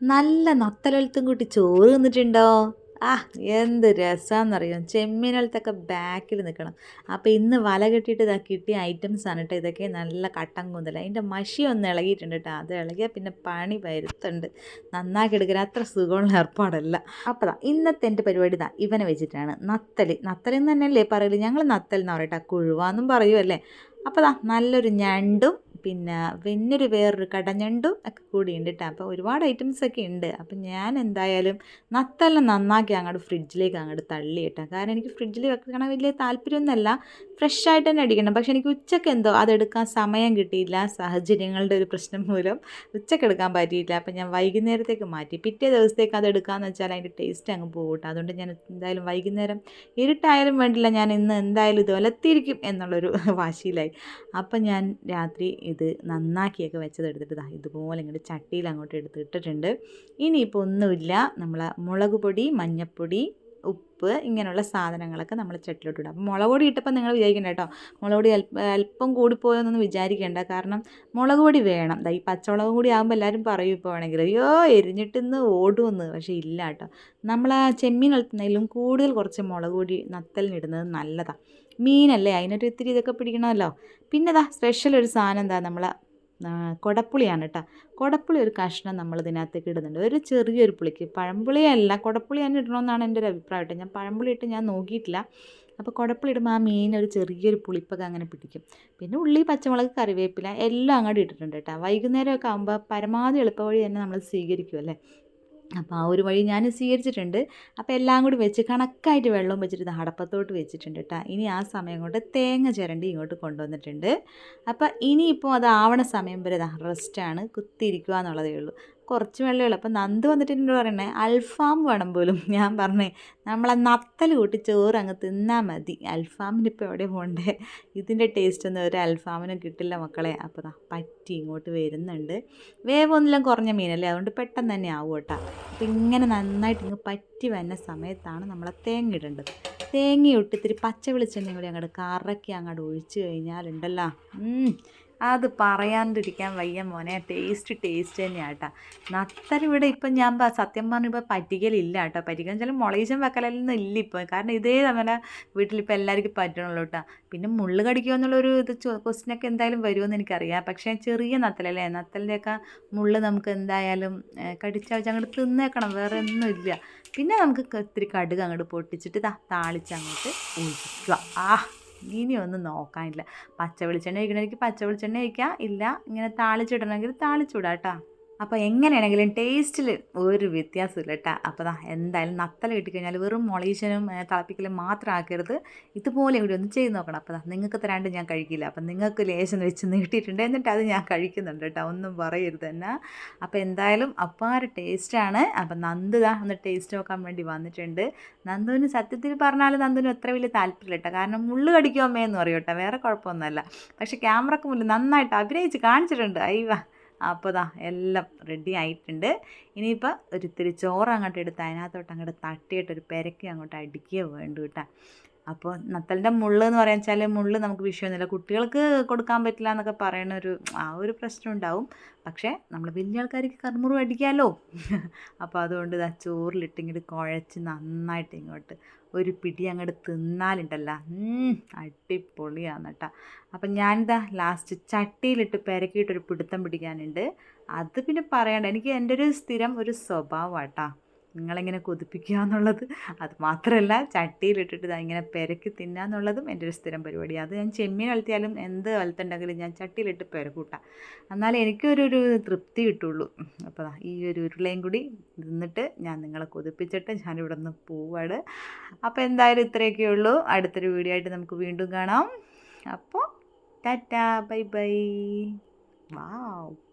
നല്ല നത്തലെഴുത്തും കൂട്ടി ചോറ് തിന്നിട്ടുണ്ടോ? ആ എന്ത് രസമെന്നറിയാം ചെമ്മീനെഴുത്തൊക്കെ ബാക്കിൽ നിൽക്കണം അപ്പോൾ ഇന്ന് വല കെട്ടിയിട്ട് ഇതാ കിട്ടിയ ഐറ്റംസ് ആണ് കേട്ടോ ഇതൊക്കെ. നല്ല കട്ടൻ കൂന്തൽ. അതിന്റെ മഷി ഒന്ന് ഇളകിയിട്ടുണ്ട് കേട്ടോ അത് ഇളകിയാൽ പിന്നെ പണി വരുത്തുണ്ട് നന്നാക്കി എടുക്കാൻ അത്ര സുഖമുള്ള ഏർപ്പാടല്ല. അപ്പോൾ ഇന്നത്തെ എന്റെ പരിപാടി ഇതാ ഇവനെ വെച്ചിട്ടാണ്. നത്തൽ നത്തൽ എന്ന് തന്നെയല്ലേ പറയൽ? ഞങ്ങൾ നത്തൽ എന്ന് പറയട്ടെ കുഴുവാന്നും പറയുമല്ലേ അപ്പോൾ ദാ നല്ലൊരു ഞണ്ടും പിന്നെ വെന്നൊരു വേറൊരു കടഞ്ഞണ്ടും ഒക്കെ കൂടി ഉണ്ട് കേട്ടോ അപ്പോൾ ഒരുപാട് ഐറ്റംസ് ഒക്കെ ഉണ്ട്. അപ്പം ഞാൻ എന്തായാലും നത്തെല്ലാം നന്നാക്കി അങ്ങോട്ട് ഫ്രിഡ്ജിലേക്ക് അങ്ങോട്ട് തള്ളി കേട്ടോ കാരണം എനിക്ക് ഫ്രിഡ്ജിൽ വെക്കണം വലിയ താല്പര്യമൊന്നുമല്ല. ഫ്രഷ് ആയിട്ട് തന്നെ അടിക്കണം. പക്ഷേ എനിക്ക് ഉച്ചയ്ക്ക് എന്തോ അതെടുക്കാൻ സമയം കിട്ടിയില്ല. സാഹചര്യങ്ങളുടെ ഒരു പ്രശ്നം മൂലം ഉച്ചയ്ക്ക് എടുക്കാൻ പറ്റിയില്ല. അപ്പം ഞാൻ വൈകുന്നേരത്തേക്ക് മാറ്റി. പിറ്റേ ദിവസത്തേക്ക് അത് എടുക്കാമെന്ന് വെച്ചാൽ അതിന്റെ ടേസ്റ്റ് അങ്ങ് പോകും അതുകൊണ്ട് ഞാൻ എന്തായാലും വൈകുന്നേരം ഇരുട്ടായാലും വേണ്ടില്ല. ഞാൻ ഇന്ന് എന്തായാലും ഇത് ഒലത്തിയിരിക്കും എന്നുള്ളൊരു വാശിയിലായി. അപ്പം ഞാൻ രാത്രി ഇത് നന്നാക്കിയൊക്കെ വെച്ചത് എടുത്തിട്ട് ദാ ഇതുപോലെ ഇങ്ങോട്ട് ചട്ടിയിൽ അങ്ങോട്ട് എടുത്തിട്ടിട്ടുണ്ട് ഇനിയിപ്പോൾ ഒന്നുമില്ല നമ്മൾ മുളക് പൊടി മഞ്ഞൾപ്പൊടി ഉപ്പ് ഇങ്ങനെയുള്ള സാധനങ്ങളൊക്കെ നമ്മൾ ചട്ടിലോട്ട് ഇടും അപ്പോൾ മുളക് പൊടി ഇട്ടപ്പോൾ നിങ്ങൾ വിചാരിക്കണ്ട കേട്ടോ. മുളക് പൊടി അല്പം കൂടിപ്പോയെന്നൊന്നും വിചാരിക്കേണ്ട. കാരണം മുളക് പൊടി വേണം. ദാ ഈ പച്ചമുളകും കൂടി ആകുമ്പോൾ എല്ലാവരും പറയും ഇപ്പോൾ വേണമെങ്കിൽ. അയ്യോ എരിഞ്ഞിട്ടിന്ന് ഓടുമെന്ന് പക്ഷേ ഇല്ല കേട്ടോ. നമ്മൾ ആ ചെമ്മീൻ വളർത്തുന്നതിലും കൂടുതൽ കുറച്ച് മുളക് പൊടി നത്തലിനിടുന്നത് നല്ലതാണ് മീനല്ലേ? അതിനൊരു ഇത്തിരി ഇതൊക്കെ പിടിക്കണമല്ലോ. പിന്നെ ഇതാ സ്പെഷ്യൽ ഒരു സാധനം എന്താ? നമ്മൾ കൊടപ്പുളിയാണ് കേട്ടോ കൊടപ്പുളി ഒരു കഷ്ണം നമ്മൾ ഇതിനകത്തേക്ക് ഇടുന്നുണ്ട്. ഒരു ചെറിയൊരു പുളിക്ക്. പഴംപുളിയല്ല കൊടപ്പുളി തന്നെ ഇടണമെന്നാണ് എന്റെ ഒരു അഭിപ്രായം കേട്ടോ ഞാൻ പഴംപുളി ഇട്ട് ഞാൻ നോക്കിയിട്ടില്ല. അപ്പോൾ കുടപ്പുളി ഇടുമ്പോൾ ആ മീൻ ഒരു ചെറിയൊരു പുളിപ്പൊക്കെ അങ്ങനെ പിടിക്കും. പിന്നെ ഉള്ളി പച്ചമുളക് കറിവേപ്പില എല്ലാം അങ്ങോട്ട് ഇട്ടിട്ടുണ്ട് കേട്ടോ വൈകുന്നേരമൊക്കെ ആകുമ്പോൾ പരമാവധി എളുപ്പവഴി തന്നെ നമ്മൾ സ്വീകരിക്കും അല്ലേ? അപ്പോൾ ആ ഒരു വഴി ഞാൻ സ്വീകരിച്ചിട്ടുണ്ട്. അപ്പോൾ എല്ലാം കൂടി വെച്ച് കണക്കായിട്ട് വെള്ളം വെച്ചിട്ട് ഇത് അടപ്പത്തോട്ട് വെച്ചിട്ടുണ്ട് കേട്ടോ ഇനി ആ സമയം കൊണ്ട് തേങ്ങ ചിരണ്ടി ഇങ്ങോട്ട് കൊണ്ടുവന്നിട്ടുണ്ട്. അപ്പോൾ ഇനിയിപ്പോൾ അത് ആവണ സമയം വരെ റെസ്റ്റാണ് കുത്തിയിരിക്കുക എന്നുള്ളതേ ഉള്ളൂ. കുറച്ച് വെള്ളമുള്ളൂ അപ്പം നന്ദ് വന്നിട്ട് എന്നോട് പറയണേ അൽഫാം വേണം പോലും. ഞാൻ പറഞ്ഞേ നമ്മളെ നത്തൽ കൂട്ടി ചോറ് അങ്ങ് തിന്നാൽ മതി. അൽഫാമിന് ഇപ്പോൾ എവിടെ പോകണ്ടേ ഇതിന്റെ ടേസ്റ്റ് ഒന്നും ഒരു അൽഫാമിനും കിട്ടില്ല മക്കളെ. അപ്പോൾ ദാ പറ്റി ഇങ്ങോട്ട് വരുന്നുണ്ട്. വേവൊന്നെല്ലാം കുറഞ്ഞ മീനല്ലേ? അതുകൊണ്ട് പെട്ടെന്ന് തന്നെ ആവും കേട്ടോ. അപ്പം ഇങ്ങനെ നന്നായിട്ട് ഇങ്ങ് പറ്റി വരുന്ന സമയത്താണ് നമ്മളെ തേങ്ങ ഇടേണ്ടത്. തേങ്ങ ഇത്തിരി പച്ച വെളിച്ചെണ്ണയും കൂടി അങ്ങോട്ട് കറക്കി അങ്ങോട്ട് ഒഴിച്ച് കഴിഞ്ഞാലുണ്ടല്ലോ. അത് പറയാണ്ടിരിക്കാൻ വയ്യ മോനെ. ടേസ്റ്റ് ടേസ്റ്റ് തന്നെയാണ് കേട്ടോ. നത്തൽ ഇവിടെ ഇപ്പം ഞാൻ സത്യം പറഞ്ഞപ്പോൾ പറ്റിക്കലില്ല കേട്ടോ. പറ്റിക്കൽ വെച്ചാൽ മുളയിച്ചം വെക്കലൊന്നും ഇല്ല ഇപ്പോൾ കാരണം ഇതേ തമ്മിലെ വീട്ടിലിപ്പോൾ എല്ലാവർക്കും പറ്റണുള്ളൂ കേട്ടോ. പിന്നെ മുള്ളു കടിക്കുമോ എന്നുള്ളൊരു ഇത് ക്വസ്റ്റിനൊക്കെ എന്തായാലും വരുമെന്ന് എനിക്കറിയാം. പക്ഷേ ചെറിയ നത്തലല്ലേ? നത്തലിന്റെയൊക്കെ മുള്ള് നമുക്ക് എന്തായാലും കടിച്ചാൽ വെച്ചാൽ അങ്ങോട്ട് തിന്നേക്കണം. വേറെ ഒന്നും ഇല്ല. പിന്നെ നമുക്ക് ഇത്തിരി കടുക് അങ്ങോട്ട് പൊട്ടിച്ചിട്ട് താളിച്ച് അങ്ങോട്ട് ഒഴിക്കുക. ആ ഇനി ഒന്നും നോക്കാനില്ല. പച്ച വെളിച്ചെണ്ണ ഒഴിക്കണമെങ്കിൽ പച്ച വെളിച്ചെണ്ണ ഒഴിക്കാം. ഇല്ല ഇങ്ങനെ താളിച്ചിടണമെങ്കിൽ താളിച്ചിടാം കേട്ടോ. അപ്പോൾ എങ്ങനെയാണെങ്കിലും ടേസ്റ്റിൽ ഒരു വ്യത്യാസമില്ല കേട്ടോ അപ്പോൾ ദാ എന്തായാലും നത്തല കിട്ടിക്കഴിഞ്ഞാൽ വെറും മുളീശനും തിളപ്പിക്കലും മാത്രം ആക്കരുത്. ഇതുപോലെ കൂടി ഒന്ന് ചെയ്ത് നോക്കണം. അപ്പോൾ ദാ നിങ്ങൾക്ക് തരാണ്ട് ഞാൻ കഴിക്കില്ല. അപ്പം നിങ്ങൾക്ക് ലേശം വെച്ച് നീട്ടിയിട്ടുണ്ട് എന്നിട്ട് അത് ഞാൻ കഴിക്കുന്നുണ്ട് കേട്ടോ ഒന്നും പറയരുത് തന്നെ അപ്പോൾ എന്തായാലും അപ്പാര ടേസ്റ്റാണ് അപ്പം നന്ദു ദാ ഒന്ന് ടേസ്റ്റ് നോക്കാൻ വേണ്ടി വന്നിട്ടുണ്ട്. നന്ദുവിന് സത്യത്തിൽ പറഞ്ഞാൽ നന്ദുവിന് അത്ര വലിയ താല്പര്യമില്ല കേട്ടോ കാരണം മുള്ളു കടിക്കുമോ എന്ന് പറയും കേട്ടോ വേറെ കുഴപ്പമൊന്നുമല്ല. പക്ഷേ ക്യാമറക്ക് മുന്നിൽ നന്നായിട്ട് അഭിനയിച്ച് കാണിച്ചിട്ടുണ്ട്. അയ്യ. അപ്പോൾ ഇതാ എല്ലാം റെഡി ആയിട്ടുണ്ട്. ഇനിയിപ്പോൾ ഒരു ഇത്തിരി ചോറ് അങ്ങോട്ട് എടുത്ത് അതിനകത്തോട്ട് അങ്ങോട്ട് തട്ടിയിട്ട് ഒരു പെരക്കി അങ്ങോട്ട് അടിക്കുക വേണ്ടു കേട്ടോ. അപ്പോൾ നത്തലിന്റെ മുള്ള് എന്ന് പറയാൻ വെച്ചാൽ മുള്ള് നമുക്ക് വിഷയമൊന്നുമില്ല. കുട്ടികൾക്ക് കൊടുക്കാൻ പറ്റില്ല എന്നൊക്കെ പറയുന്ന ഒരു ആ ഒരു പ്രശ്നം ഉണ്ടാവും. പക്ഷേ നമ്മൾ വലിയ ആൾക്കാർക്ക് കർമുറു അടിക്കാമല്ലോ അപ്പോൾ അതുകൊണ്ട് ഇതാ ചോറിലിട്ട് ഇങ്ങോട്ട് കുഴച്ച് നന്നായിട്ട് ഇങ്ങോട്ട് ഒരു പിടി അങ്ങോട്ട് തിന്നാലുണ്ടല്ല. അടിപൊളിയാണ് കേട്ടോ. അപ്പം ഞാനിതാ ലാസ്റ്റ് ചട്ടിയിലിട്ട് പെരക്കിയിട്ടൊരു പിടുത്തം പിടിക്കാനുണ്ട്. അത് പിന്നെ പറയണ്ട. എനിക്ക് എന്റെ ഒരു സ്ഥിരം ഒരു സ്വഭാവം കേട്ടോ നിങ്ങളിങ്ങനെ കൊതിപ്പിക്കുക എന്നുള്ളത്. അത് മാത്രമല്ല ചട്ടിയിലിട്ടിട്ട് ഇങ്ങനെ പെരക്കി തിന്നുക എന്നുള്ളതും എന്റെ ഒരു സ്ഥിരം പരിപാടിയാണ് അത് ഞാൻ ചെമ്മീൻ വളർത്തിയാലും എന്ത് വളർത്തുണ്ടെങ്കിലും ഞാൻ ചട്ടിയിലിട്ട് പെരക്കൂട്ടാം എന്നാലേ എനിക്കൊരു ഒരു തൃപ്തി കിട്ടുള്ളൂ. അപ്പോൾ ഈ ഒരു ഉരുളയും കൂടി നിന്നിട്ട് ഞാൻ നിങ്ങളെ കൊതിപ്പിച്ചിട്ട് ഞാനിവിടെ നിന്ന് പോവാണ്. അപ്പോൾ എന്തായാലും ഇത്രയൊക്കെ ഉള്ളൂ. അടുത്തൊരു വീഡിയോ ആയിട്ട് നമുക്ക് വീണ്ടും കാണാം. അപ്പോൾ ടാറ്റാ ബൈ ബൈ. വാവ്